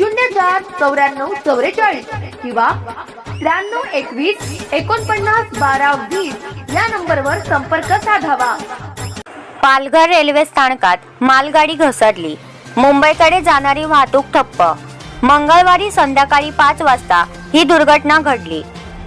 शून्य चार चौऱ्याण्णव चौवेचाळीस किंवा त्र्याण्णव एकवीस एकोणपन्नास बारा वीस या नंबरवर संपर्क साधावा. पालघर रेल्वे स्थानकात मालगाडी घसरली. मुंबईकडे जाणारी वाहतूक ठप्प. मंगळवारी संध्याकाळी पाच वाजता ही दुर्घटना घडली.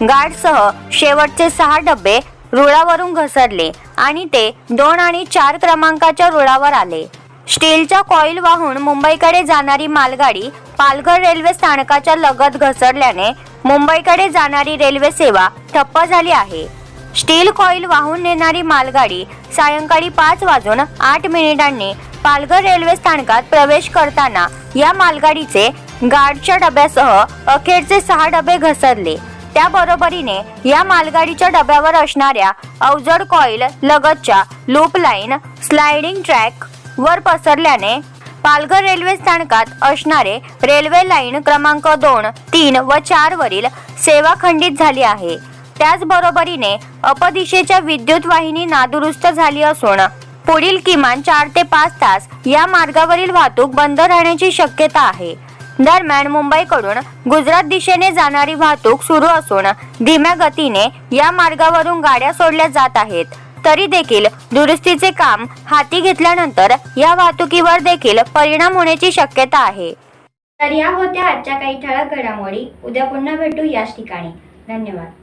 गार्डसह शेवटचे सहा डबे रुळावरून घसरले आणि ते दोन आणि चार क्रमांकाच्या रुळावर आले. स्टीलच्या कॉईल वाहून मुंबईकडे जाणारी मालगाडी पालघर रेल्वे स्थानकाच्या लगत घसरल्याने मुंबईकडे जाणारी रेल्वे सेवा ठप्प झाली आहे. स्टील कॉईल वाहून नेणारी मालगाडी सायंकाळी पाच वाजून आठ मिनिटांनी पालघर रेल्वे स्थानकात प्रवेश करताना या मालगाडीचे गार्डच्या डब्यासह अखेरचे सहा डबे घसरले. त्या बरोबरीने या मालगाडीच्या डब्यावर असणाऱ्या अवजड कॉईल लगतच्या लूप लाईन स्लायडिंग ट्रॅक वर पसरल्याने पालघर रेल्वे स्थानकात असणारे रेल्वे लाईन क्रमांक दोन तीन व चार वरील सेवा खंडित झाली आहे. त्याचबरोबरीने अपदिशेच्या विद्युत वाहिनी नादुरुस्त झाली असून पुढील किमान चार ते पाच तास या मार्गावरील वाहतूक बंद राहण्याची शक्यता आहे. दरम्यान मुंबईकडून गुजरात दिशेने जाणारी वाहतूक सुरू असून धीम्या गतीने या मार्गावरून गाड्या सोडल्या जात आहेत. तरी देखील दुरुस्तीचे काम हाती घेतल्यानंतर या वाहतुकीवर देखील परिणाम होण्याची शक्यता आहे. तर या होत्या आजच्या काही ठळक घडामोडी. उद्या पुन्हा भेटू याच ठिकाणी. धन्यवाद.